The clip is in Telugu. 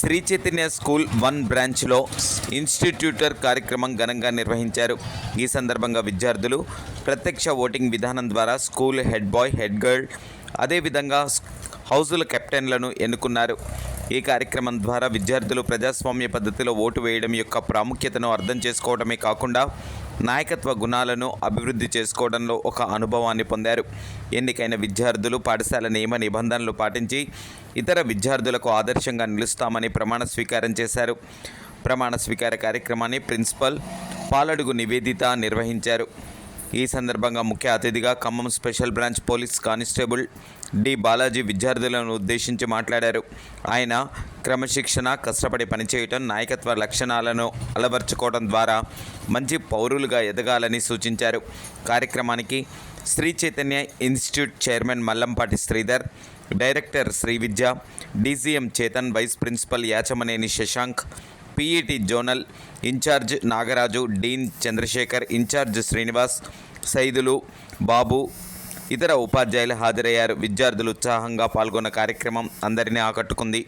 శ్రీ చైతన్య స్కూల్ వన్ బ్రాంచ్లో ఇన్స్టిట్యూటర్ కార్యక్రమం ఘనంగా నిర్వహించారు. ఈ సందర్భంగా విద్యార్థులు ప్రత్యక్ష ఓటింగ్ విధానం ద్వారా school head boy head girl అదేవిధంగా హౌజుల కెప్టెన్లను ఎన్నుకున్నారు. ఈ కార్యక్రమం ద్వారా విద్యార్థులు ప్రజాస్వామ్య పద్ధతిలో ఓటు వేయడం యొక్క ప్రాముఖ్యతను అర్థం చేసుకోవడమే కాకుండా నాయకత్వ గుణాలను అభివృద్ధి చేసుకోవడంలో ఒక అనుభవాన్ని పొందారు. ఎన్నికైన విద్యార్థులు పాఠశాల నియమ నిబంధనలు పాటించి ఇతర విద్యార్థులకు ఆదర్శంగా నిలుస్తామని ప్రమాణ స్వీకారం చేశారు. ప్రమాణ స్వీకార కార్యక్రమాన్ని ప్రిన్సిపల్ పాలడుగు నివేదిత నిర్వహించారు. ఈ సందర్భంగా ముఖ్య అతిథిగా Khammam special branch police constable D Balaji విద్యార్థులను ఉద్దేశించి మాట్లాడారు. ఆయన క్రమశిక్షణ కష్టపడి పనిచేయటం నాయకత్వ లక్షణాలను అలవర్చుకోవడం ద్వారా మంచి పౌరులుగా ఎదగాలని సూచించారు. కార్యక్రమానికి Sri Chaitanya institute chairman Mallampati Sridhar director Sri Vidya DCM Chetan vice principal Yachamaneni Sasank PET zonal in charge Nagaraju dean Chandrasekhar in charge Srinivas Saidulu Babu ఇతర ఉపాధ్యాయులు హాజరయ్యారు. విద్యార్థులు ఉత్సాహంగా పాల్గొన్న కార్యక్రమం అందరినీ ఆకట్టుకుంది.